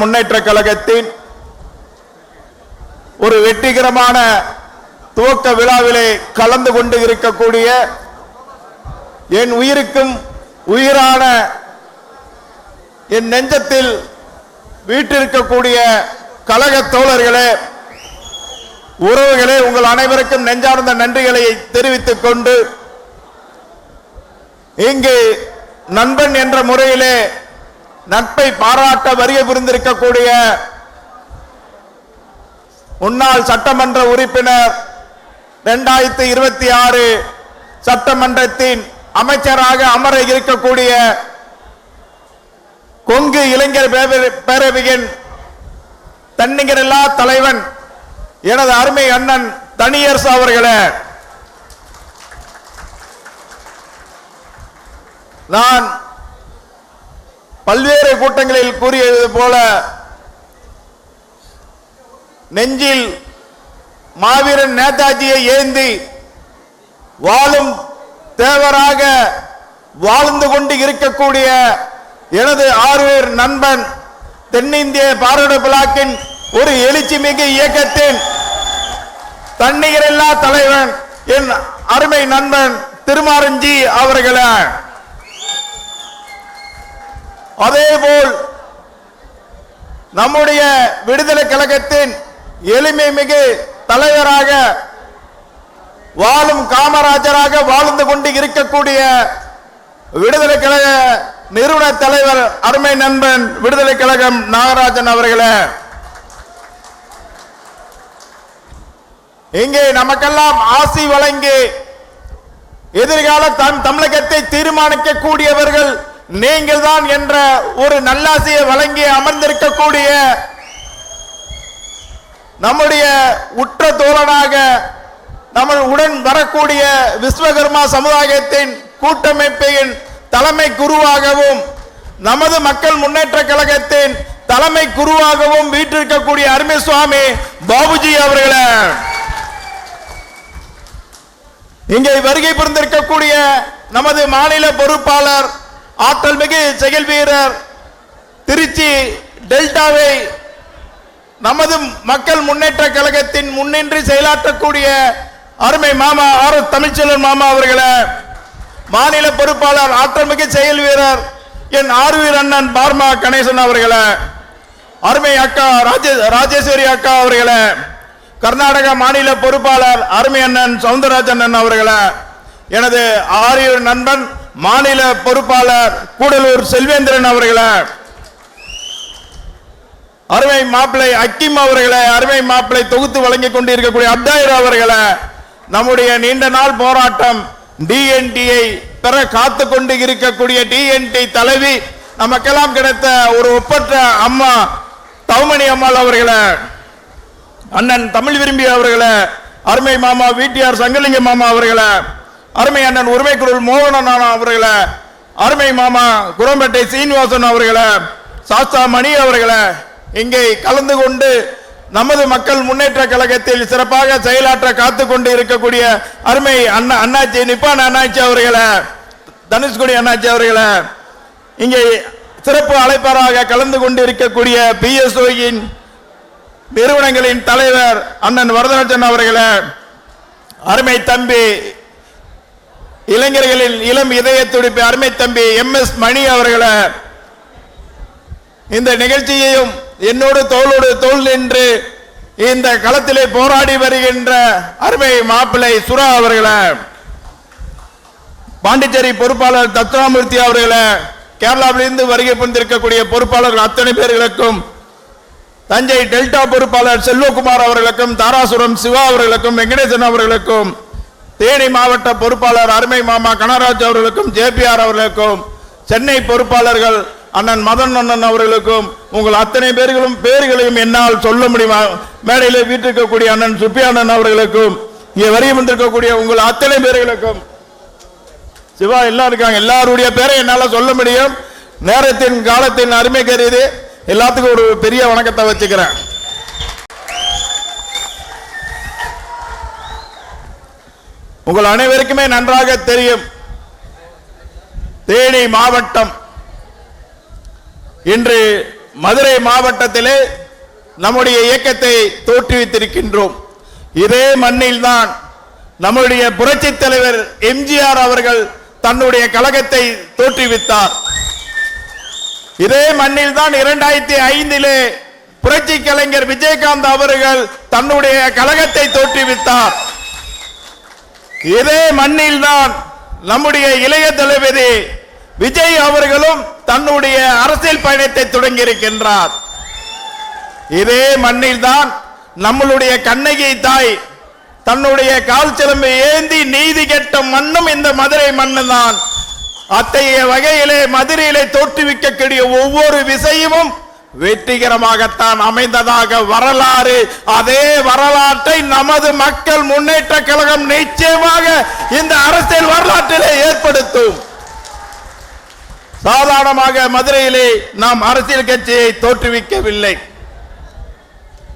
முன்னேற்ற கழகத்தின் ஒரு வெற்றிகரமான துவக்க விழாவிலே கலந்து கொண்டு இருக்கக்கூடிய என் உயிருக்கும் உயிரான என் நெஞ்சத்தில் வீட்டிருக்கக்கூடிய கழக தோழர்களே உறவுகளே உங்கள் அனைவருக்கும் நெஞ்சார்ந்த நன்றிகளை தெரிவித்துக் கொண்டு இங்கு நண்பன் என்ற முறையிலே நட்பை பாராட்ட வரிய புரிந்திருக்கக்கூடிய முன்னாள் சட்டமன்ற உறுப்பினர் இரண்டாயிரத்தி இருபத்தி ஆறு சட்டமன்றத்தின் அமைச்சராக அமர இருக்கக்கூடிய கொங்கு இளைஞர் பேரவை- பேரவையின் தன்னிகரில்லா தலைவன் எனது அருமை அண்ணன் தனியரசு அவர்களே நான் பல்வேறு கூட்டங்களில் கூறியது போல நெஞ்சில் மாவீரன் நேதாஜியை ஏந்தி வாழும் தேவராக வாழ்ந்து கொண்டு இருக்கக்கூடிய எனது ஆறுவேர் நண்பன் தென்னிந்திய பாரட பிளாக்கின் ஒரு எழுச்சி மிகு இயக்கத்தின் தன்னிகரில்லா தலைவன் என் அருமை நண்பன் திருமாரஞ்சி அவர்களே. அதேபோல் நம்முடைய விடுதலை கழகத்தின் எளிமை மிகு தலைவராக வாழும் காமராஜராக வாழ்ந்து கொண்டு இருக்கக்கூடிய விடுதலை கழக நிறுவன தலைவர் அருமை நண்பன் விடுதலை கழகம் நாகராஜன் அவர்களே. இங்கே நமக்கெல்லாம் ஆசி வழங்கி எதிர்கால தன் தமிழகத்தை தீர்மானிக்கக்கூடியவர்கள் நீங்கள் தான் என்ற ஒரு நல்லாசையை வழங்கி அமர்ந்திருக்கக்கூடிய நம்முடைய உற்ற தோழனாக நம்ம உடன் வரக்கூடிய விஸ்வகர்மா சமுதாயத்தின் கூட்டமைப்பின் தலைமை குருவாகவும் நமது மக்கள் முன்னேற்ற கழகத்தின் தலைமை குருவாகவும் வீட்டிருக்கக்கூடிய அருமை சுவாமி பாபுஜி அவர்களை. இங்கே வருகை புரிந்திருக்கக்கூடிய நமது மாநில பொறுப்பாளர் ஆற்றல் மிகு செயல் வீரர் திருச்சி டெல்டாவை நமது மக்கள் முன்னேற்ற கழகத்தின் முன்னின்று செயலாற்றக்கூடிய அருமை மாமா ஆர் தமிழ்ச்செல்வன் மாமா அவர்களை மாநில பொறுப்பாளர் ஆற்றல் மிகு செயல் வீரர் என் ஆர்வீர் அண்ணன் பார்மா கணேசன் அவர்களை அருமை அக்கா ராஜே ராஜேஸ்வரி அக்கா அவர்களை கர்நாடக மாநில பொறுப்பாளர் அருமை அண்ணன் சவுந்தரராஜன் அண்ணன் எனது ஆரியூர் நண்பன் மாநில பொறுப்பாளர் கூடலூர் செல்வேந்திரன் அவர்களை. அருமை மாப்பிளை அக்கிம் அவர்களை அருமை மாப்பிளை தொகுத்து வழங்கி கொண்டிருக்கக்கூடிய அப்தாயிர் அவர்களை நம்முடைய நீண்ட நாள் போராட்டம் டிஎன்டியை பெற காத்து கொண்டு இருக்கக்கூடிய டிஎன்டி தலைவி நமக்கெல்லாம் கிடைத்த ஒரு ஒப்பற்ற அம்மா தவுமணி அம்மாள் அவர்களை. அண்ணன் தமிழ் விரும்பி அவர்களை அருமை மாமா விடிஆர் சங்கலிங்க மாமா அவர்களை. அருமை அண்ணன் உரிமை குரல் மோகனன் அவர்களை அருமை மாமா குரம்பேட்டை சீனிவாசன் அவர்களை சாஸ்தா மணி அவர்களை இங்கே கலந்து கொண்டு நமது மக்கள் முன்னேற்ற கழகத்தில் சிறப்பாக செயலாற்ற காத்து கொண்டு இருக்கக்கூடிய அருமை அண்ணா அண்ணாச்சி நிப்பான் அண்ணாச்சி அவர்களை தனுஷ்குடி அண்ணாச்சி அவர்களை இங்கே சிறப்பு அழைப்பாளராக கலந்து கொண்டு இருக்கக்கூடிய பிஎஸ்ஓயின் நிறுவனங்களின் தலைவர் அண்ணன் வரதராஜன் அவர்களை அருமை தம்பி இளைஞர்களின் இளம் இதய துடிப்பு அருமை தம்பி எம் எஸ் மணி அவர்களை இந்த நிகழ்ச்சியையும் என்னோடு தோளோடு தோல் நின்று இந்த களத்திலே போராடி வருகின்ற அருமை மாப்பிள்ளை சுரா அவர்களை பாண்டிச்சேரி பொறுப்பாளர் தத்ராமூர்த்தி அவர்களை கேரளாவிலிருந்து வருகை புரிந்திருக்கக்கூடிய பொறுப்பாளர்கள் அத்தனை பேர்களுக்கும் தஞ்சை டெல்டா பொறுப்பாளர் செல்வகுமார் அவர்களுக்கும் தாராசுரம் சிவா அவர்களுக்கும் வெங்கடேசன் அவர்களுக்கும் தேனி மாவட்ட பொறுப்பாளர் அருமை மாமா கனராஜ் அவர்களுக்கும் ஜேபிஆர் அவர்களுக்கும் சென்னை பொறுப்பாளர்கள் அண்ணன் மதன் அண்ணன் அவர்களுக்கும் உங்கள் அத்தனை பேர்களும் பேர்களையும் என்னால் சொல்ல முடியுமா? மேடையில் வீட்டிருக்கக்கூடிய அண்ணன் சுப்பியானன் அவர்களுக்கும் இங்கே வரி வந்திருக்கக்கூடிய உங்கள் அத்தனை பேர்களுக்கும். சிவா எல்லாம் இருக்காங்க. எல்லாருடைய பேரை என்னால் சொல்ல முடியும். நேரத்தின் காலத்தின் அருமை கருது எல்லாத்துக்கும் ஒரு பெரிய வணக்கத்தை வச்சுக்கிறேன். உங்கள் அனைவருக்குமே நன்றாக தெரியும். தேனி மாவட்டம். இன்று மதுரை மாவட்டத்திலே நம்முடைய இயக்கத்தை தோற்றுவித்திருக்கின்றோம். இதே மண்ணில் தான் நம்முடைய புரட்சி தலைவர் எம்ஜிஆர் அவர்கள் தன்னுடைய கழகத்தை தோற்றுவித்தார். இதே மண்ணில் தான் இரண்டாயிரத்தி ஐந்திலே புரட்சி கலைஞர் விஜயகாந்த் அவர்கள் தன்னுடைய கழகத்தை தோற்றுவித்தார். இதே மண்ணில் தான் நம்முடைய இளைய தளபதி விஜய் அவர்களும் தன்னுடைய அரசியல் பயணத்தை தொடங்கியிருக்கின்றார். இதே மண்ணில் தான் நம்மளுடைய கண்ணகி தாய் தன்னுடைய கால் சிலம்பை ஏந்தி நீதி கெட்ட மண்ணும் இந்த மதுரை மண்ணு தான். அத்தகைய வகையிலே மதுரையிலே தோற்றுவிக்கக்கூடிய ஒவ்வொரு விஷயமும் வெற்றிகரமாகத்தான் அமைந்ததாக வரலாறு. அதே வரலாற்றை நமது மக்கள் முன்னேற்ற கழகம் நிச்சயமாக இந்த அரசியல் வரலாற்றிலே ஏற்படுத்தும். சாதாரணமாக மதுரையிலே நாம் அரசியல் கட்சியை தோற்றுவிக்கவில்லை.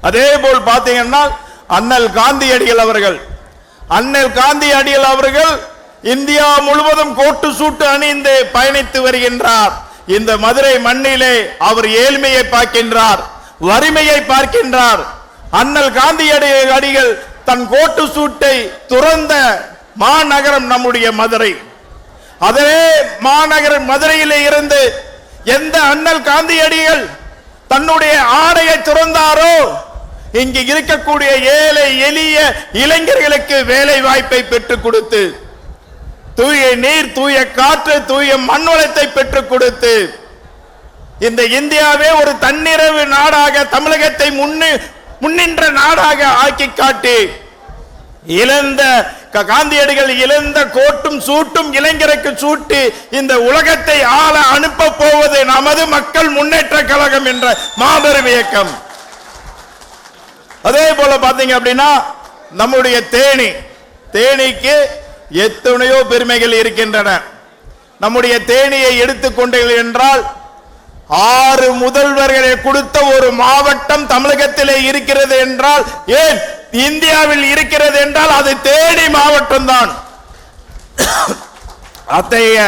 அதே போல் பார்த்தீங்கன்னா அண்ணல் காந்தியடிகள் அவர்கள். அண்ணல் காந்தியடிகள் அவர்கள் இந்தியா முழுவதும் கோட்டு சூட்டு அணிந்து பயணித்து வருகின்றார். இந்த மதுரை மண்ணிலே அவர் ஏழ்மையை பார்க்கின்றார் வறுமையை பார்க்கின்றார். அண்ணல் காந்தியடிகள் அடிகள் தன் கோட்டு சூட்டை துறந்த மாநகரம் நம்முடைய மதுரை. அதே மாநகர மதுரையிலே இருந்து எந்த அண்ணல் காந்தியடிகள் தன்னுடைய ஆடையை துறந்தாரோ இங்கு இருக்கக்கூடிய ஏழை எளிய இளைஞர்களுக்கு வேலை வாய்ப்பை பெற்றுக் கொடுத்து தூய நீர் தூய காற்று தூய மண் வளத்தை பெற்றுக் கொடுத்து இந்த இந்தியாவே ஒரு தன்னிறவு நாடாக தமிழகத்தை முன்னு முன்னின்ற நாடாக ஆக்கி காட்டி இழந்த க- காந்தியடிகள் இழந்த கோட்டும் சூட்டும் இளைஞருக்கு சூட்டி இந்த உலகத்தை ஆள அனுப்ப போவது நமது மக்கள் முன்னேற்ற கழகம் என்ற மாபெரும் இயக்கம். அதே போல பாத்தீங்க அப்படின்னா நம்முடைய தேனி தேனிக்கு எத்தனையோ பெருமைகள் இருக்கின்றன. நம்முடைய தேனியை எடுத்துக்கொண்டீர்கள் என்றால் ஆறு முதல்வர்களை கொடுத்த ஒரு மாவட்டம் தமிழகத்திலே இருக்கிறது என்றால் ஏன் இந்தியாவில் இருக்கிறது என்றால் அது தேனி மாவட்டம் தான் அத்தகைய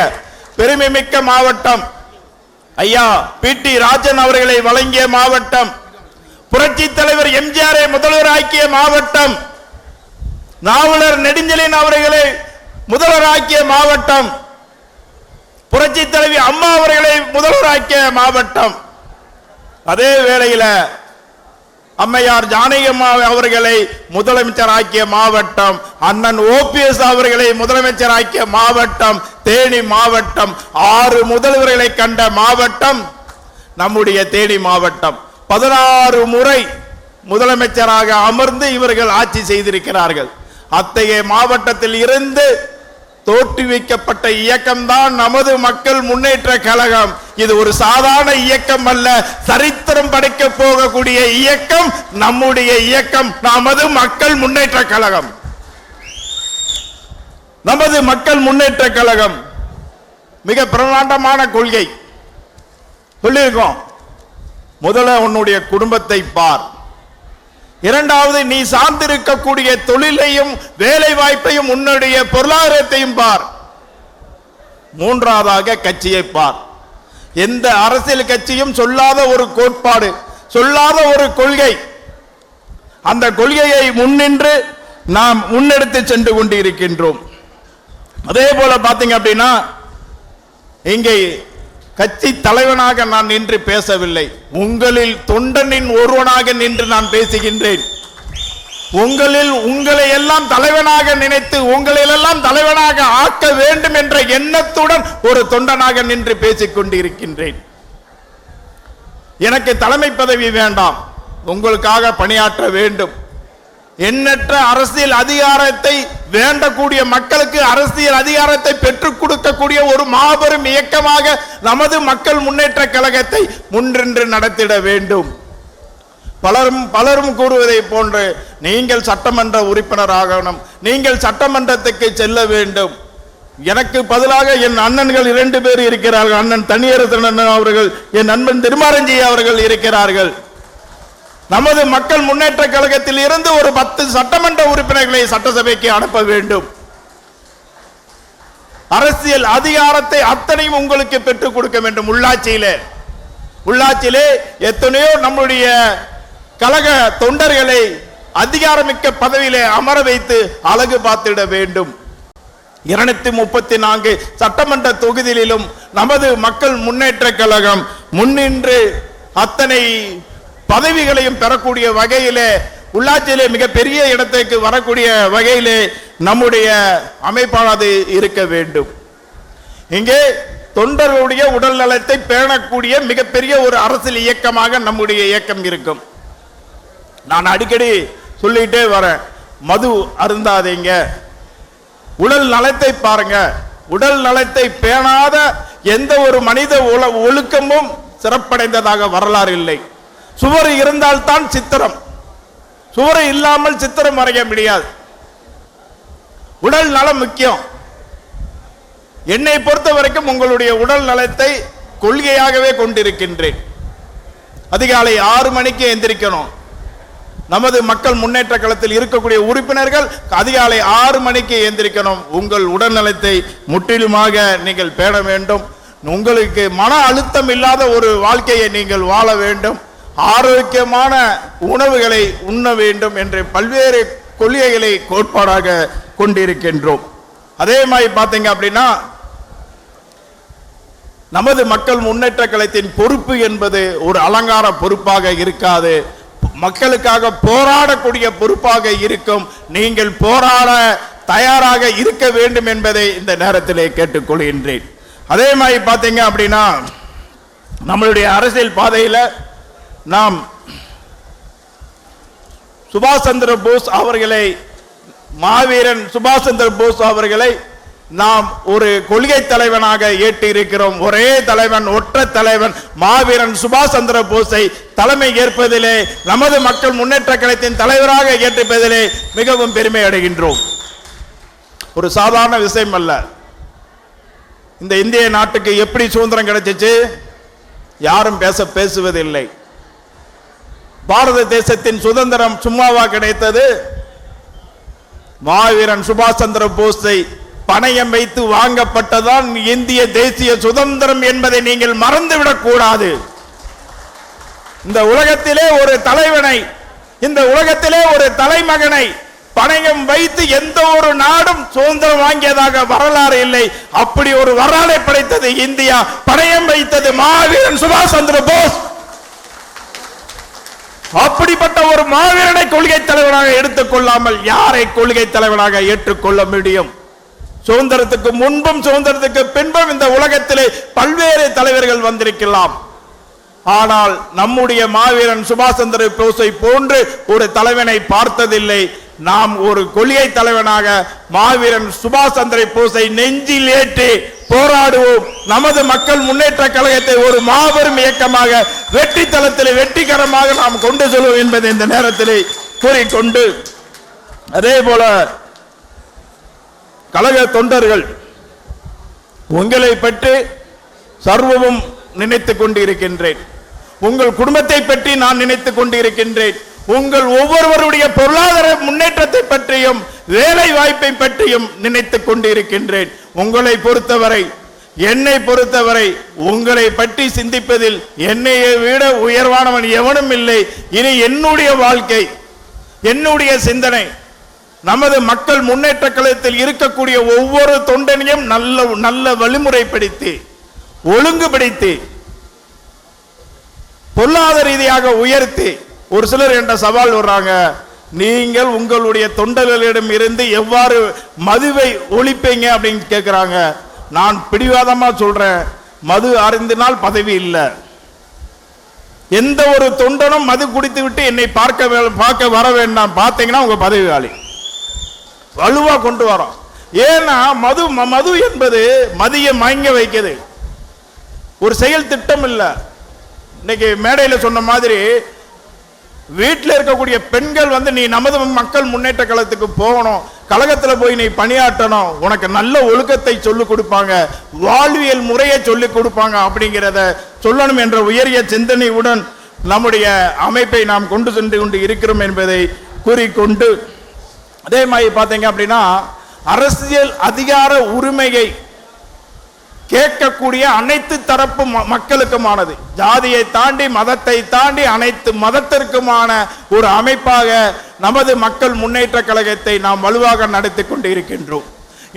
பெருமை மிக்க மாவட்டம் ஐயா பி. டி. ராஜன் அவர்களை வழங்கிய மாவட்டம் புரட்சி தலைவர் எம்ஜிஆரை முதல்வராக்கிய மாவட்டம் நாவலர் நெடுஞ்சலின் அவர்களை முதல்வராக்கிய மாவட்டம். புரட்சி தலைவி அம்மா அவர்களை முதல்வராக்கிய மாவட்டம். அதே வேளையில அம்மையார் ஜானகியம்மா அவர்களை முதலமைச்சராக்கிய மாவட்டம். அண்ணன் ஓபிஎஸ் அவர்களை முதலமைச்சராக்கிய மாவட்டம். தேனி மாவட்டம். ஆறு முதல்வர்களை கண்ட மாவட்டம் நம்முடைய தேனி மாவட்டம். பதினாறு முறை முதலமைச்சராக அமர்ந்து இவர்கள் ஆட்சி செய்திருக்கிறார்கள். அத்தகைய மாவட்டத்தில் இருந்து தோற்றுவிக்கப்பட்ட இயக்கம்தான் நமது மக்கள் முன்னேற்ற கழகம். இது ஒரு சாதாரண இயக்கம் அல்ல. சரித்திரம் படைக்க போகக்கூடிய இயக்கம் நம்முடைய இயக்கம். நமது மக்கள் முன்னேற்ற கழகம். நமது மக்கள் முன்னேற்ற கழகம். மிக பிரமாண்டமான கொள்கை. சொல்லியிருக்கோம். முதல்ல உன்னுடைய குடும்பத்தை பார். இரண்டாவது நீ சார்ந்திருக்கக்கூடிய தொழிலையும் வேலை வாய்ப்பையும் உன்னுடைய பொருளாதாரத்தையும் பார். மூன்றாவதாக கட்சியை பார். எந்த அரசியல் கட்சியும் சொல்லாத ஒரு கோட்பாடு சொல்லாத ஒரு கொள்கை. அந்த கொள்கையை முன்னின்று நாம் முன்னெடுத்து சென்று கொண்டு இருக்கின்றோம் அதே போல பார்த்தீங்க அப்படின்னா இங்கே கட்சி தலைவனாக நான் நின்று பேசவில்லை. உங்களில் தொண்டனின் ஒருவனாக நின்று நான் பேசுகின்றேன். உங்களில் உங்களை எல்லாம் தலைவனாக நினைத்து உங்களிலெல்லாம் தலைவனாக ஆக்க வேண்டும் என்ற எண்ணத்துடன் ஒரு தொண்டனாக நின்று பேசிக் கொண்டிருக்கின்றேன். எனக்கு தலைமை பதவி வேண்டாம். உங்களுக்காக பணியாற்ற வேண்டும். எண்ணற்ற அரசியல் அதிகாரத்தை வேண்டக்கூடிய மக்களுக்கு அரசியல் அதிகாரத்தை பெற்றுக் கொடுக்கக்கூடிய ஒரு மாபெரும் இயக்கமாக நமது மக்கள் முன்னேற்ற கழகத்தை முன்னின்று நடத்திட வேண்டும். பலரும் பலரும் கூறுவதை போன்று நீங்கள் சட்டமன்ற உறுப்பினராகணும் நீங்கள் சட்டமன்றத்துக்கு செல்ல வேண்டும். எனக்கு பதிலாக என் அண்ணன்கள் இரண்டு பேர் இருக்கிறார்கள். அண்ணன் தனியரசன் அண்ணன் அவர்கள் என் நண்பன் திருமாரஞ்சி அவர்கள் இருக்கிறார்கள். நமது மக்கள் முன்னேற்ற கழகத்தில் இருந்து ஒரு பத்து சட்டமன்ற உறுப்பினர்களை சட்டசபைக்கு அனுப்ப வேண்டும். அரசியல் அதிகாரத்தை அத்தனையும் உங்களுக்கு பெற்றுக் கொடுக்க வேண்டும். உள்ளாட்சியிலே உள்ளாட்சியிலே எத்தனையோ நம்முடைய கழக தொண்டர்களை அதிகாரமிக்க பதவியிலே அமர வைத்து அழகு பார்த்திட வேண்டும். இருநூத்தி முப்பத்தி நான்கு சட்டமன்ற தொகுதியிலும் நமது மக்கள் முன்னேற்ற கழகம் முன்னின்று அத்தனை பதவிகளையும் பெறக்கூடிய வகையிலே உள்ளாட்சியிலே மிகப்பெரிய இடத்திற்கு வரக்கூடிய வகையிலே நம்முடைய அமைப்பானது இருக்க வேண்டும். இங்கே தொண்டர்களுடைய உடல் நலத்தை பேணக்கூடிய மிகப்பெரிய ஒரு அரசியல் இயக்கமாக நம்முடைய இயக்கம் இருக்கும். நான் அடிக்கடி சொல்லிட்டே வரேன் மது அருந்தாதீங்க. உடல் நலத்தை பாருங்க. உடல் நலத்தை பேணாத எந்த ஒரு மனித ஒழுக்கமும் சிறப்படைந்ததாக வரலாறு இல்லை. சுவர் இருந்தால்தான் சித்திரம். சுவர் இல்லாமல் சித்திரம் வரைய முடியாது. உடல் நலம் முக்கியம். என்னை பொறுத்த வரைக்கும் உங்களுடைய உடல் நலத்தை கொள்கையாகவே கொண்டிருக்கின்றேன். அதிகாலை ஆறு மணிக்கு எந்திரிக்கணும். நமது மக்கள் முன்னேற்ற களத்தில் இருக்கக்கூடிய உறுப்பினர்கள் அதிகாலை ஆறு மணிக்கு எந்திரிக்கணும். உங்கள் உடல்நலத்தை முற்றிலுமாக நீங்கள் பேண வேண்டும். உங்களுக்கு மன அழுத்தம் இல்லாத ஒரு வாழ்க்கையை நீங்கள் வாழ வேண்டும். ஆரோக்கியமான உணவுகளை உண்ண வேண்டும் என்று பல்வேறு கொள்கைகளை கோட்பாடாக கொண்டிருக்கின்றோம். அதே மாதிரி பார்த்தீங்க அப்படின்னா நமது மக்கள் முன்னேற்ற கழகத்தின் பொறுப்பு என்பது ஒரு அலங்கார பொறுப்பாக இருக்காது. மக்களுக்காக போராடக்கூடிய பொறுப்பாக இருக்கும். நீங்கள் போராட தயாராக இருக்க வேண்டும் என்பதை இந்த நேரத்திலே கேட்டுக்கொள்கின்றேன். அதே மாதிரி பார்த்தீங்க அப்படின்னா நம்மளுடைய அரசியல் பாதையில் நாம் சுபாஷ் சந்திர போஸ் அவர்களை மாவீரன் சுபாஷ் சந்திர போஸ் அவர்களை நாம் ஒரு கொள்கை தலைவனாக ஏற்றி இருக்கிறோம் ஒரே தலைவன் ஒற்ற தலைவன் மாவீரன் சுபாஷ் சந்திர போஸை தலைமை ஏற்பதிலே நமது மக்கள் முன்னேற்ற கழகத்தின் தலைவராக ஏற்றிப்பதிலே மிகவும் பெருமை அடைகின்றோம். ஒரு சாதாரண விஷயம் அல்ல. இந்த இந்திய நாட்டுக்கு எப்படி சுதந்திரம் கிடைச்சிச்சு? யாரும் பேச பேசுவதில்லை. பாரத தேசத்தின் சுதந்திரம் சும்மாவா கிடைத்தது? மாவீரன் சுபாஷ் சந்திர போஸை பணயம் வைத்து வாங்கப்பட்டதான் இந்திய தேசிய சுதந்திரம் என்பதை நீங்கள் மறந்துவிடக் கூடாது. இந்த உலகத்திலே ஒரு தலைவனை இந்த உலகத்திலே ஒரு தலைமகனை பணயம் வைத்து எந்த ஒரு நாடும் சுதந்திரம் வாங்கியதாக வரலாறு இல்லை. அப்படி ஒரு வரலாறை படைத்தது இந்தியா. பணயம் வைத்தது மாவீரன் சுபாஷ் சந்திர போஸ். அப்படிப்பட்ட ஒரு மாவீரனை கொள்கை தலைவனாக எடுத்துக் கொள்ளாமல் யாரை கொள்கை தலைவனாக ஏற்றுக்கொள்ள முடியும்? சுதந்திரத்துக்கு முன்பும் சுதந்திரத்துக்கு பின்பும் இந்த உலகத்திலே பல்வேறு தலைவர்கள் வந்திருக்கலாம். ஆனால் நம்முடைய மாவீரன் சுபாஷ் சந்திர போஸை போன்று ஒரு தலைவனை பார்த்ததில்லை. நாம் ஒரு கொள்கை தலைவனாக மாவீரன் சுபாஷ் சந்திர போஸை நெஞ்சில் ஏற்றி போராடுவோம். நமது மக்கள் முன்னேற்ற கழகத்தை ஒரு மாபெரும் இயக்கமாக வெற்றி தளத்தில் வெற்றிகரமாக நாம் கொண்டு செல்வோம் என்பதை இந்த நேரத்தில் கூறிக்கொண்டு அதே போல கழக தொண்டர்கள் உங்களை பற்றி சர்வமும் நினைத்துக் கொண்டிருக்கின்றேன். உங்கள் குடும்பத்தை பற்றி நான் நினைத்துக் கொண்டிருக்கின்றேன். உங்கள் ஒவ்வொருவருடைய பொருளாதார முன்னேற்றத்தை பற்றியும் வேலை வாய்ப்பை பற்றியும் நினைத்துக் கொண்டிருக்கின்றேன். உங்களை பொறுத்தவரை என்னை பொறுத்தவரை உங்களை பற்றி சிந்திப்பதில் என்னை விட உயர்வானவன் எவனும் இல்லை. இனி என்னுடைய வாழ்க்கை என்னுடைய சிந்தனை நமது மக்கள் முன்னேற்ற கழகத்தில் இருக்கக்கூடிய ஒவ்வொரு தொண்டனையும் நல்ல நல்ல வழிமுறைப்படுத்தி ஒழுங்குபடுத்தி பொருளாதார ரீதியாக உயர்த்தி ஒரு சிலர் என்ற சவால் வர்றாங்க நீங்கள் உங்களுடைய தொண்டர்களிடம் இருந்து எவ்வாறு மதுவை ஒழிப்பீங்க அப்படின்னு கேட்குறாங்க நான் பிடிவாதமாக சொல்கிறேன் மது அறிந்தினால் பதவி இல்லை. எந்த ஒரு தொண்டனும் மது குடித்து விட்டு என்னை பார்க்க வே- பார்க்க வர வேண்டாம். பார்த்தீங்கன்னா உங்க பதவியாளி வலுவாக கொண்டு வரோம். ஏன்னா மது மது என்பது மதியை மயங்க வைக்குது. ஒரு செயல் திட்டம் இல்லை. இன்னைக்கு மேடையில் சொன்ன மாதிரி வீட்டில் இருக்கக்கூடிய பெண்கள் வந்து நீ நமது மக்கள் முன்னேற்ற கழகத்துக்கு போகணும் கழகத்தில் போய் நீ பணியாற்றணும் உனக்கு நல்ல ஒழுக்கத்தை சொல்லிக் கொடுப்பாங்க வாழ்வியல் முறையை சொல்லிக் கொடுப்பாங்க அப்படிங்கிறத சொல்லணும் என்ற உயரிய சிந்தனையுடன் நம்முடைய அமைப்பை நாம் கொண்டு சென்று கொண்டு இருக்கிறோம் என்பதை கூறிக்கொண்டு அதே மாதிரி பார்த்தீங்க அப்படின்னா அரசியல் அதிகார உரிமையை கேட்கக்கூடிய அனைத்து தரப்பு ம- மக்களுக்குமானது. ஜாதியை தாண்டி மதத்தை தாண்டி அனைத்து மதத்திற்குமான ஒரு அமைப்பாக நமது மக்கள் முன்னேற்ற கழகத்தை நாம் வலுவாக நடத்தி கொண்டு இருக்கின்றோம்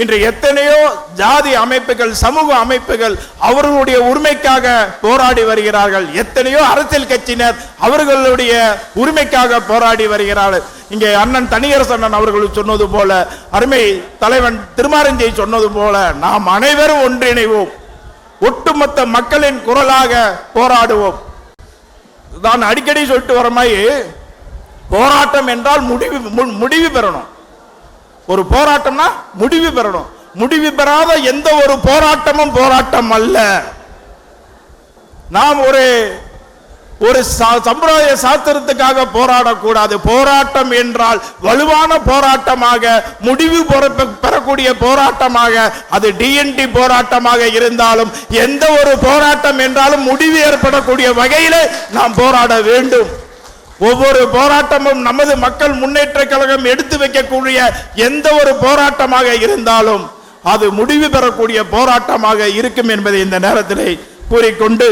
இன்று எத்தனையோ ஜாதி அமைப்புகள் சமூக அமைப்புகள் அவர்களுடைய உரிமைக்காக போராடி வருகிறார்கள். எத்தனையோ அரசியல் கட்சியினர் அவர்களுடைய உரிமைக்காக போராடி வருகிறார்கள். இங்கே அண்ணன் தனியரசு அண்ணன் அவர்கள் சொன்னது போல அருமை தலைவன் திருமாரஞ்சை சொன்னது போல நாம் அனைவரும் ஒன்றிணைவோம். ஒட்டுமொத்த மக்களின் குரலாக போராடுவோம். நான் அடிக்கடி சொல்லிட்டு வர மாதிரி போராட்டம் என்றால் முடிவு முடிவு பெறணும். ஒரு போராட்டம்னா முடிவு பெறணும். முடிவு பெறாத எந்த ஒரு போராட்டமும் போராட்டம் அல்ல. நாம் ஒரு ஒரு சம்பிரதாய சாஸ்திரத்துக்காக போராடக்கூடாது. போராட்டம் என்றால் வலுவான போராட்டமாக முடிவு பெறக்கூடிய போராட்டமாக அது டிஎன்டி போராட்டமாக இருந்தாலும் எந்த ஒரு போராட்டம் என்றாலும் முடிவு ஏற்படக்கூடிய வகையிலே நாம் போராட வேண்டும். ஒவ்வொரு போராட்டமும் நமது மக்கள் முன்னேற்ற கழகம் எடுத்து வைக்கக்கூடிய எந்த ஒரு போராட்டமாக இருந்தாலும் அது முடிவு பெறக்கூடிய போராட்டமாக இருக்கும் என்பதை இந்த நேரத்தில் கூறிக்கொண்டு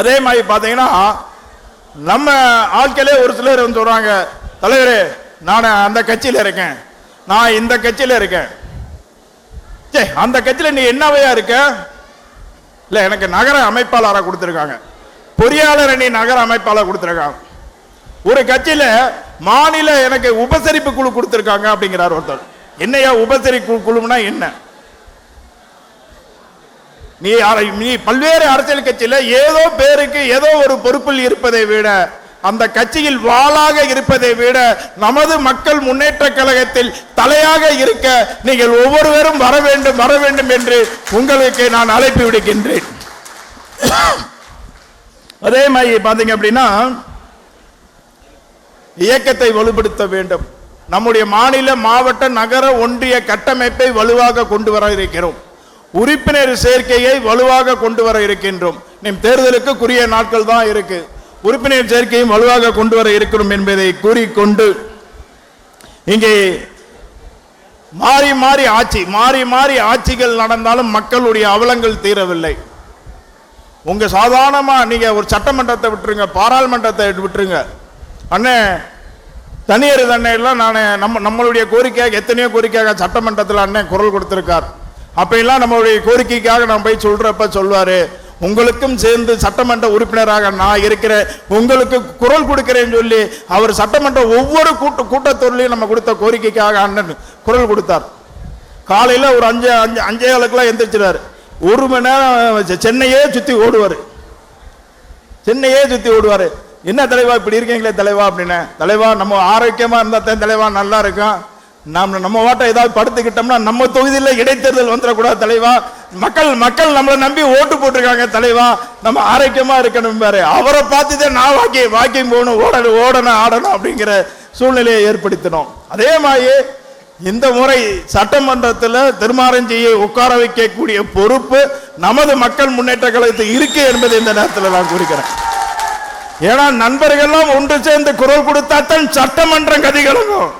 அதே மாதிரி பார்த்தீங்கன்னா நம்ம ஆட்களே ஒரு சிலர் வந்து சொல்கிறாங்க தலைவரே நான் அந்த கட்சியில் இருக்கேன். நான் இந்த கட்சியில் இருக்கேன். சே அந்த கட்சியில் நீ என்னவையா இருக்க? இல்லை எனக்கு நகர அமைப்பாளராக கொடுத்துருக்காங்க. பொறியாளர் நீ நகர அமைப்பாளர் கொடுத்துருக்காங்க. ஒரு கட்சியில மாநில எனக்கு உபசரிப்பு குழு கொடுத்திருக்காங்க அப்படிங்கிறார் ஒருத்தர். என்னையா உபசரிப்பு குழுனா என்ன? நீ நீ பல்வேறு அரசியல் கட்சியில ஏதோ பேருக்கு ஏதோ ஒரு பொறுப்பில் இருப்பதை விட அந்த கட்சியில் வாளாக இருப்பதை விட நமது மக்கள் முன்னேற்ற கழகத்தில் தலையாக இருக்க நீங்கள் ஒவ்வொருவரும் வர வேண்டும் வர வேண்டும் என்று உங்களுக்கு நான் அழைப்பு விடுக்கின்றேன். அதே மாதிரி பாத்தீங்க அப்படின்னா இயக்கத்தை வலுப்படுத்த வேண்டும். நம்முடைய மாநில மாவட்ட நகர ஒன்றிய கட்டமைப்பை வலுவாக கொண்டு வர இருக்கிறோம். உறுப்பினர் சேர்க்கையை வலுவாக கொண்டு வர இருக்கின்றோம். நம் தேர்தலுக்கு குறிய நாட்கள் தான் இருக்கு. உறுப்பினர் சேர்க்கையும் வலுவாக கொண்டு வர இருக்கிறோம் என்பதை கூறிக்கொண்டு இங்கே மாறி மாறி ஆட்சி மாறி மாறி ஆட்சிகள் நடந்தாலும் மக்களுடைய அவலங்கள் தீரவில்லை. உங்க சாதாரணமா நீங்க ஒரு சட்டமன்றத்தை விட்டுருங்க பாராளுமன்றத்தை விட்டுருங்க. அண்ணே தனியார் தண்ணையெல்லாம் நான் நம்ம நம்மளுடைய கோரிக்கையாக எத்தனையோ கோரிக்கையாக சட்டமன்றத்தில் அண்ணன் குரல் கொடுத்துருக்கார். அப்ப நம்மளுடைய கோரிக்கைக்காக நான் போய் சொல்றப்ப சொல்வாரு உங்களுக்கும் சேர்ந்து சட்டமன்ற உறுப்பினராக நான் இருக்கிறேன் உங்களுக்கு குரல் கொடுக்கிறேன்னு சொல்லி அவர் சட்டமன்ற ஒவ்வொரு கூட்ட கூட்டத்தொடர்லையும் நம்ம கொடுத்த கோரிக்கைக்காக அண்ணன் குரல் கொடுத்தார். காலையில் ஒரு அஞ்சு அஞ்சு அஞ்சே காலுக்கெல்லாம் எந்திரிச்சிடாரு ஒரு மணி நேரம் சென்னையே சுற்றி ஓடுவார். சென்னையே சுற்றி ஓடுவார். என்ன தலைவா இப்படி இருக்கீங்களே தலைவா அப்படின்னு? தலைவா நம்ம ஆரோக்கியமா இருந்தால் தான் தலைவா நல்லா இருக்கும். நாம் நம்ம வாட்டை ஏதாவது படுத்துக்கிட்டோம்னா நம்ம தொகுதியில் இடைத்தேர்தல் வந்துடக்கூடாது தலைவா. மக்கள் மக்கள் நம்மளை நம்பி ஓட்டு போட்டிருக்காங்க தலைவா. நம்ம ஆரோக்கியமாக இருக்கணும் பாரு. அவரை பார்த்துதான் நான் வாக்கிங் வாக்கிங் போகணும் ஓடணும் ஓடணும் ஆடணும் அப்படிங்கிற சூழ்நிலையை ஏற்படுத்தினோம். அதே மாதிரி இந்த முறை சட்டமன்றத்தில் திருமாரஞ்சியை உட்கார வைக்கக்கூடிய பொறுப்பு நமது மக்கள் முன்னேற்ற கழகத்தில் இருக்கு என்பதை இந்த நேரத்தில் நான் குறிக்கிறேன். ஏன்னா நண்பர்கள்லாம் ஒன்று சேர்ந்து குரல் கொடுத்தா தான் சட்டமன்றம் கதி கலங்கும்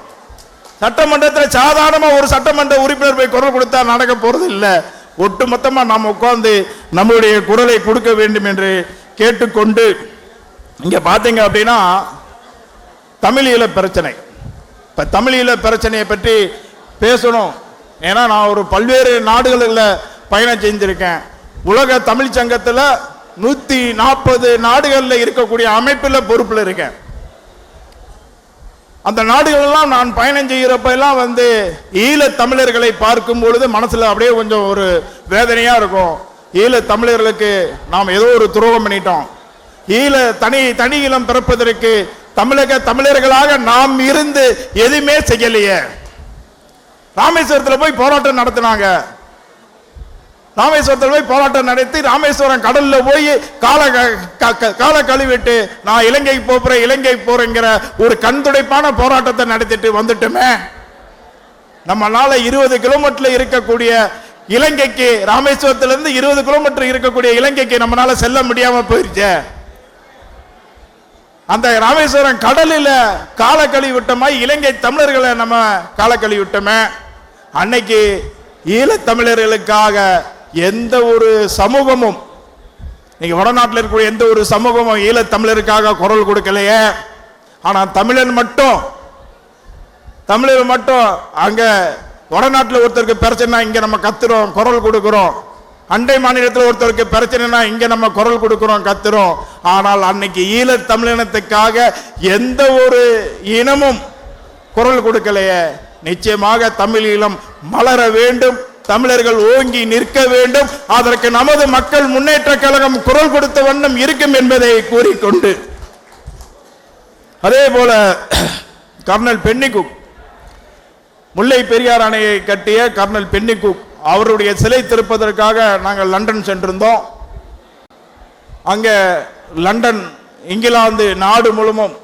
சட்டமன்றத்தில் சாதாரணமா ஒரு சட்டமன்ற உறுப்பினர் போய் குரல் கொடுத்தா நடக்க போறது இல்லை. ஒட்டுமொத்தமா நாம் உட்கார்ந்து நம்மளுடைய குரலை கொடுக்க வேண்டும் என்று கேட்டுக்கொண்டு இங்க பாத்தீங்க அப்படின்னா தமிழீழ பிரச்சனை. இப்ப தமிழீழ பிரச்சனையை பற்றி பேசணும். ஏன்னா நான் ஒரு பல்வேறு நாடுகளில் பயணம் செஞ்சிருக்கேன். உலக தமிழ் சங்கத்தில் நூத்தி நாற்பது நாடுகளில் இருக்கக்கூடிய அமைப்பில் பொறுப்பில் இருக்கேன். அந்த நாடுகளெல்லாம் நான் பயணம் செய்கிறப்ப எல்லாம் வந்து ஈழ தமிழர்களை பார்க்கும் பொழுது மனசுல அப்படியே கொஞ்சம் ஒரு வேதனையா இருக்கும். ஈழ தமிழர்களுக்கு நாம் ஏதோ ஒரு துரோகம் பண்ணிட்டோம். ஈழ தனி தனி இளம் பிறப்பதற்கு தமிழக தமிழர்களாக நாம் இருந்து எதுவுமே செய்யலையே. ராமேஸ்வரத்தில் போய் போராட்டம் நடத்தினாங்க. ராமேஸ்வரத்தில் போய் போராட்டம் நடத்தி ராமேஸ்வரம் கடல்ல போய் கால க- க- கால கழுவிட்டு நான் இலங்கைக்கு போறேன் இலங்கைக்கு போறேங்கிற ஒரு கண்துடைப்பான போராட்டத்தை நடத்திட்டு வந்துட்டோமே. நம்மளால இருபது கிலோமீட்டர்ல இருக்கக்கூடிய இலங்கைக்கு ராமேஸ்வரத்திலிருந்து இருபது கிலோமீட்டர் இருக்கக்கூடிய இலங்கைக்கு நம்மளால செல்ல முடியாம போயிருச்சு. அந்த ராமேஸ்வரம் கடலில் கால கழுவி விட்டோமா இலங்கை தமிழர்களை நம்ம கால கழுவி விட்டோமே அன்னைக்கு ஈழத்தமிழர்களுக்காக எந்த ஒரு சமூகமும் நீங்க வடநாட்டில் இருக்கக்கூடிய எந்த ஒரு சமூகமும் ஈழத் தமிழருக்காக குரல் கொடுக்கலையே. ஆனால் தமிழன் மட்டும் தமிழர் மட்டும் அங்க வடநாட்டில் ஒருத்தருக்கு பிரச்சனை இங்க நம்ம கத்துறோம் குரல் கொடுக்குறோம். அண்டை மாநிலத்தில் ஒருத்தருக்கு பிரச்சனைனா இங்க நம்ம குரல் கொடுக்குறோம் கத்துறோம். ஆனால் அன்னைக்கு ஈழத் தமிழினத்துக்காக எந்த ஒரு இனமும் குரல் கொடுக்கலையே. நிச்சயமாக தமிழ் ஈழம் மலர வேண்டும். தமிழர்கள் ஓங்கி நிற்க வேண்டும். அதற்கு நமது மக்கள் முன்னேற்ற கழகம் குரல் கொடுத்த வண்ணம் இருக்கும் என்பதை கூறிக்கொண்டு. அதே போல கர்னல் பென்னிகுக் முல்லை பெரியார் அணையை கட்டிய கர்னல் பென்னிகுக் அவருடைய சிலை திருப்பதற்காக நாங்கள் லண்டன் சென்றிருந்தோம். அங்க லண்டன் இங்கிலாந்து நாடு முழுவதும்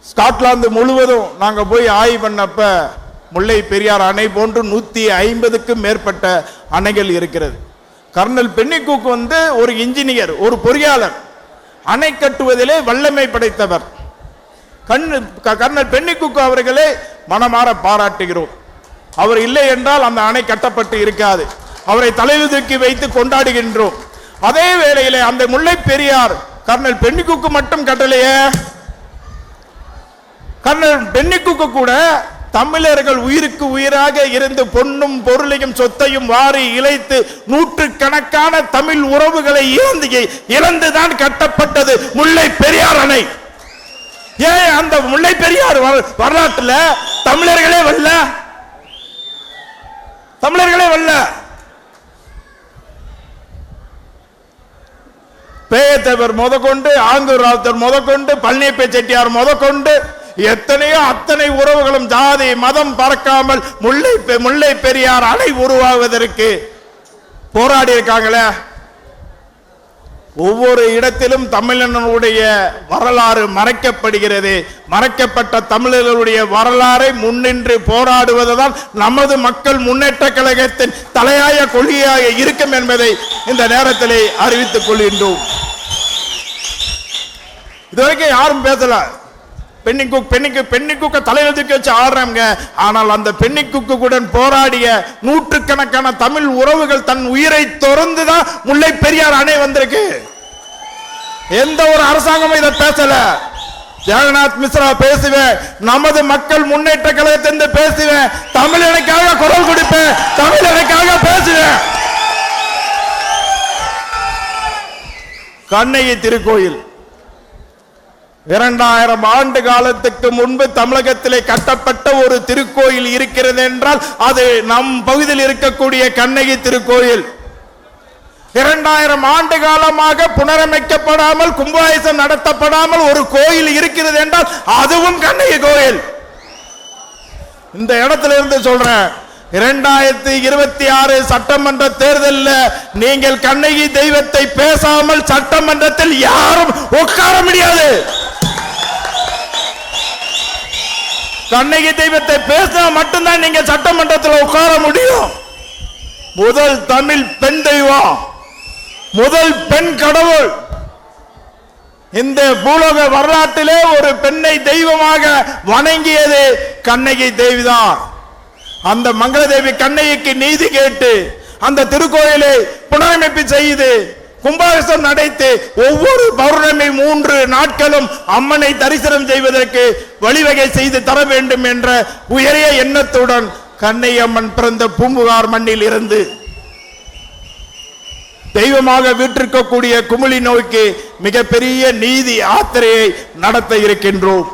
ஸ்காட்லாந்து முழுவதும் நாங்கள் போய் ஆய்வு பண்ணப்ப முல்லை பெரியார் அணை போன்று நூத்தி ஐம்பதுக்கும் மேற்பட்ட அணைகள் இருக்கிறது. கர்னல் பென்னிகுக் வந்து ஒரு இன்ஜினியர் ஒரு பொறியாளர் அணை கட்டுவதிலே வல்லமை படைத்தவர். கண்ணு க- கர்னல் பென்னிக்குக்கு அவர்களே மனமாற பாராட்டுகிறோம். அவர் இல்லை என்றால் அந்த அணை கட்டப்பட்டு இருக்காது. அவரை தலையில் தூக்கி வைத்து கொண்டாடுகின்றோம். அதே வேளையிலே அந்த முல்லை பெரியார் கர்னல் பென்னிக்குக்கு மட்டும் கட்டலையே. கர்னல் பென்னிக்கூக்கு கூட தமிழர்கள் உயிருக்கு உயிராக இருந்து பொன்னும் பொருளையும் சொத்தையும் வாரி இழைத்து நூற்று கணக்கான தமிழ் உறவுகளை இழந்து இழந்துதான் கட்டப்பட்டது முல்லை பெரியார் அணை. ஏன் அந்த முல்லை பெரியார் வர- வரலாற்றுல தமிழர்களே வரல? தமிழர்களே வரல. பேயத்தேவர் முதற்கொண்டு ஆங்கூர் ராவுத்தர் முதற்கொண்டு பழனியப்ப செட்டியார் முதற்கொண்டு எத்தனையோ அத்தனை உறவுகளும் ஜாதி மதம் பறக்காமல் முல்லை பெ- முல்லை பெரியார் அணை உருவாவதற்கு போராடி இருக்காங்களே? ஒவ்வொரு இடத்திலும் தமிழனுடைய வரலாறு மறைக்கப்படுகிறது. மறைக்கப்பட்ட தமிழர்களுடைய வரலாறை முன்னின்று போராடுவதுதான் நமது மக்கள் முன்னேற்ற கழகத்தின் தலையாய கொள்கையாக இருக்கும் என்பதை இந்த நேரத்திலே அறிவித்துக் கொள்கின்றோம். இதுவரைக்கும் யாரும் பேசல. பெண்ணிக்குக் பெண்ணிக்கு பெண்ணிக்குக்க தலையில தூக்கி வச்சு ஆடுறாங்க ஆனால் அந்த பெண்ணிக்குக்குடன் போராடிய நூற்றுக்கணக்கான தமிழ் உறவுகள் தன் உயிரை துறந்துதான் முல்லை பெரியார் அணை வந்திருக்கு. எந்த ஒரு அரசாங்கமும் இதை பேசல. ஜெகநாத் மிஸ்ரா பேசுவேன். நமது மக்கள் முன்னேற்ற கழகத்திலிருந்து பேசுவேன். தமிழனுக்காக குரல் கொடுப்பேன். தமிழனுக்காக பேசுவேன். கண்ணகி திருக்கோயில். இரண்டாயிரம் ஆண்டு காலத்துக்கு முன்பு தமிழகத்திலே கட்டப்பட்ட ஒரு திருக்கோயில் இருக்கிறது என்றால் அது நம் பகுதியில் இருக்கக்கூடிய கண்ணகி திருக்கோயில். இரண்டாயிரம் ஆண்டு காலமாக புனரமைக்கப்படாமல் கும்பாயசம் நடத்தப்படாமல் ஒரு கோயில் இருக்கிறது என்றால் அதுவும் கண்ணகி கோயில். இந்த இடத்துல இருந்து சொல்றேன். இரண்டாயிரத்தி இருபத்தி ஆறு சட்டமன்ற தேர்தலில் நீங்கள் கண்ணகி தெய்வத்தை பேசாமல் சட்டமன்றத்தில் யாரும் உட்கார முடியாது. கண்ணகி தெய்வத்தை பேசினா மட்டும்தான் நீங்க சட்டமன்றத்தில் உட்கார முடியும். முதல் தமிழ் பெண் தெய்வம் முதல் பெண் கடவுள். இந்த பூலோக வரலாற்றிலே ஒரு பெண்ணை தெய்வமாக வணங்கியது கண்ணகி தேவிதான். அந்த மங்களதேவி கண்ணகிக்கு நீதி கேட்டு அந்த திருக்கோயிலை புனரமைப்பு செய்து கும்பாபிஷேகம் நடைத்து ஒவ்வொரு பௌர்ணமி மூன்று நாட்களும் அம்மனை தரிசனம் செய்வதற்கு வழிவகை செய்து தர வேண்டும் என்ற உயரிய எண்ணத்துடன் கண்ணையம்மன் பிறந்த பூம்புகார் மண்ணில் இருந்து தெய்வமாக வீற்றிருக்கக்கூடிய குமிழி நோய்க்கு மிகப்பெரிய நீதி யாத்திரையை நடத்த இருக்கின்றோம்.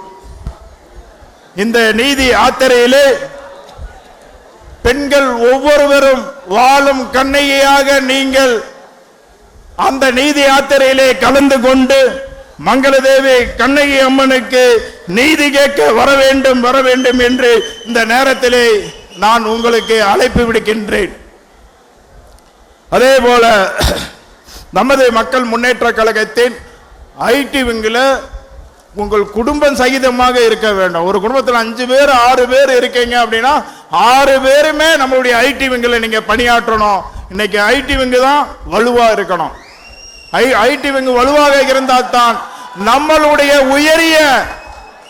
இந்த நீதி யாத்திரையிலே பெண்கள் ஒவ்வொருவரும் வாழும் கண்ணையாக நீங்கள் அந்த நீதி யாத்திரையிலே கலந்து கொண்டு மங்களதேவி கண்ணகி அம்மனுக்கு நீதி கேட்க வர வேண்டும் வர வேண்டும் என்று இந்த நேரத்திலே நான் உங்களுக்கு அழைப்பு விடுக்கின்றேன். அதே போல நமது மக்கள் முன்னேற்ற கழகத்தின் ஐடி விங்கில் உங்கள் குடும்பம் சகிதமாக இருக்க வேண்டும். ஒரு குடும்பத்தில் அஞ்சு பேர் ஆறு பேர் இருக்கீங்க அப்படின்னா ஆறு பேருமே நம்மளுடைய ஐடி விங்கில் நீங்கள் பணியாற்றணும். இன்னைக்கு ஐடி விங்கு தான் வலுவாக இருக்கணும். ஐ ஐடி விங்கு வலுவாக இருந்தால் தான் நம்மளுடைய உயரிய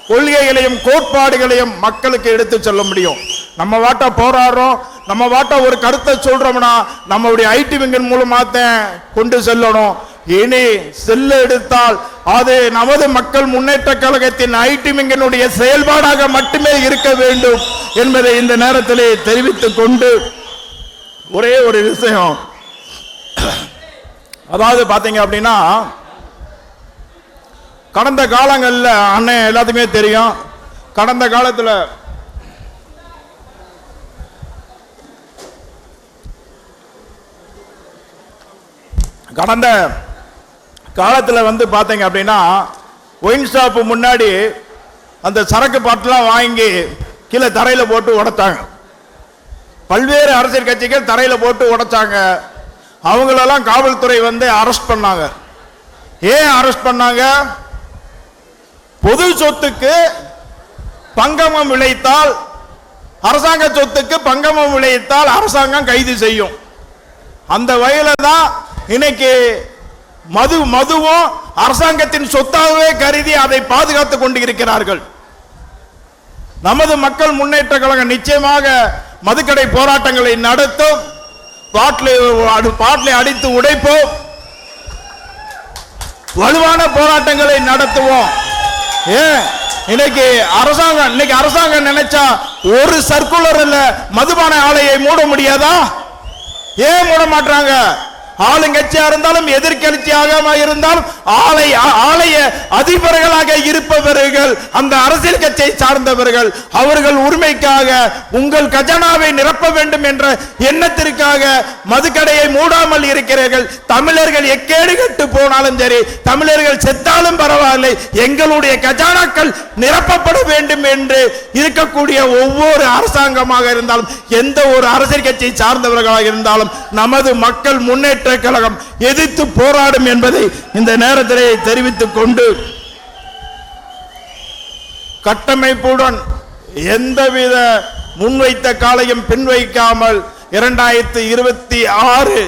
கொள்கைகளையும் கோட்பாடுகளையும் மக்களுக்கு எடுத்து சொல்ல முடியும். நம்ம வாட்ட போராடுறோம். நம்ம வாட்ட ஒரு கருத்தை சொல்றோம்னா நம்மளுடைய ஐடி விங்கன் மூலமாத்தான் கொண்டு செல்லணும். இனி செல்ல எடுத்தால் அது நமது மக்கள் முன்னேற்ற கழகத்தின் ஐடி விங்கினுடைய செயல்பாடாக மட்டுமே இருக்க வேண்டும் என்பதை இந்த நேரத்திலே தெரிவித்துக் கொண்டு ஒரே ஒரு விஷயம். அதாவது பாத்தீங்க அப்படின்னா கடந்த காலங்களில் அண்ணன் எல்லாத்துக்குமே தெரியும். கடந்த காலத்தில் கடந்த காலத்தில் வந்து பார்த்தீங்க அப்படின்னா ஒயின் ஷாப்பு முன்னாடி அந்த சரக்கு பாட்டெலாம் வாங்கி கீழே தரையில் போட்டு உடைத்தாங்க பல்வேறு அரசியல் கட்சிகள் தரையில் போட்டு உடைச்சாங்க. அவங்களெல்லாம் காவல்துறை வந்து அரெஸ்ட் பண்ணாங்க. ஏன் அரெஸ்ட் பண்ணாங்க? பொது சொத்துக்கு பங்கமம் விளைத்தால் அரசாங்க சொத்துக்கு பங்கமம் விளைத்தால் அரசாங்கம் கைது செய்யும். அந்த வகையில் தான் இன்னைக்கு மது மதுவும் அரசாங்கத்தின் சொத்தாகவே கருதி அதை பாதுகாத்துக் கொண்டு இருக்கிறார்கள் நமது மக்கள் முன்னேற்ற கழகம் நிச்சயமாக மதுக்கடை போராட்டங்களை நடத்தும். பாட்டிலை அடித்து உடைப்போம். வலுவான போராட்டங்களை நடத்துவோம். ஏன்? இன்னைக்கு அரசாங்கம் இன்னைக்கு அரசாங்கம் நினைச்சா ஒரு சர்க்குலர் இல்ல மதுபான ஆலையை மூட முடியாதா? ஏன் மூட மாட்டாங்க ஆளுங்கட்சியா இருந்தாலும் எதிர்கட்சியாக இருந்தாலும் ஆலை ஆலய அதிபர்களாக இருப்பவர்கள் அந்த அரசியல் கட்சியை சார்ந்தவர்கள் அவர்கள் உரிமைக்காக உங்கள் கஜனாவை நிரப்ப வேண்டும் என்ற எண்ணத்திற்காக மதுக்கடையை மூடாமல் இருக்கிறீர்கள். தமிழர்கள் எக்கேடு கட்டு போனாலும் சரி தமிழர்கள் செத்தாலும் பரவாயில்லை. எங்களுடைய கஜானாக்கள் நிரப்பப்பட வேண்டும் என்று இருக்கக்கூடிய ஒவ்வொரு அரசாங்கமாக இருந்தாலும் எந்த ஒரு அரசியல் கட்சியை சார்ந்தவர்களாக இருந்தாலும் நமது மக்கள் முன்னேற்ற கழகம் எதிர்த்து போராடும் என்பதை இந்த நேரத்திலே தெரிவித்துக் கொண்டு கட்டமைப்புடன் எந்தவித முன்வைத்த காலையும் பின்வைக்காமல் இரண்டாயிரத்தி இருபத்தி ஆறு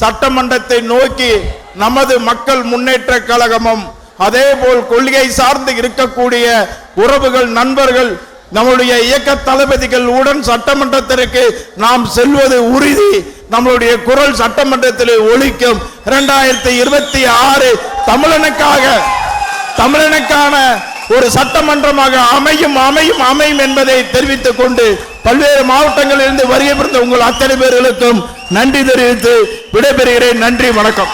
சட்டமன்றத்தை நோக்கி நமது மக்கள் முன்னேற்ற கழகமும் அதேபோல் கொள்கை சார்ந்து இருக்கக்கூடிய உறவுகள் நண்பர்கள் நம்முடைய இயக்க தளபதிகள் உடன் சட்டமன்றத்திற்கு நாம் செல்வது உறுதி. நம்மளுடைய குரல் சட்டமன்றத்தில் ஒழிக்கும். இரண்டாயிரத்தி இருபத்தி ஆறு தமிழனுக்காக தமிழனுக்கான ஒரு சட்டமன்றமாக அமையும் அமையும் அமையும் என்பதை தெரிவித்துக் கொண்டு பல்வேறு மாவட்டங்களிலிருந்து வருகை புரிந்த உங்கள் அத்தனை பேர்களுக்கும் நன்றி தெரிவித்து விடைபெறுகிறேன். நன்றி வணக்கம்.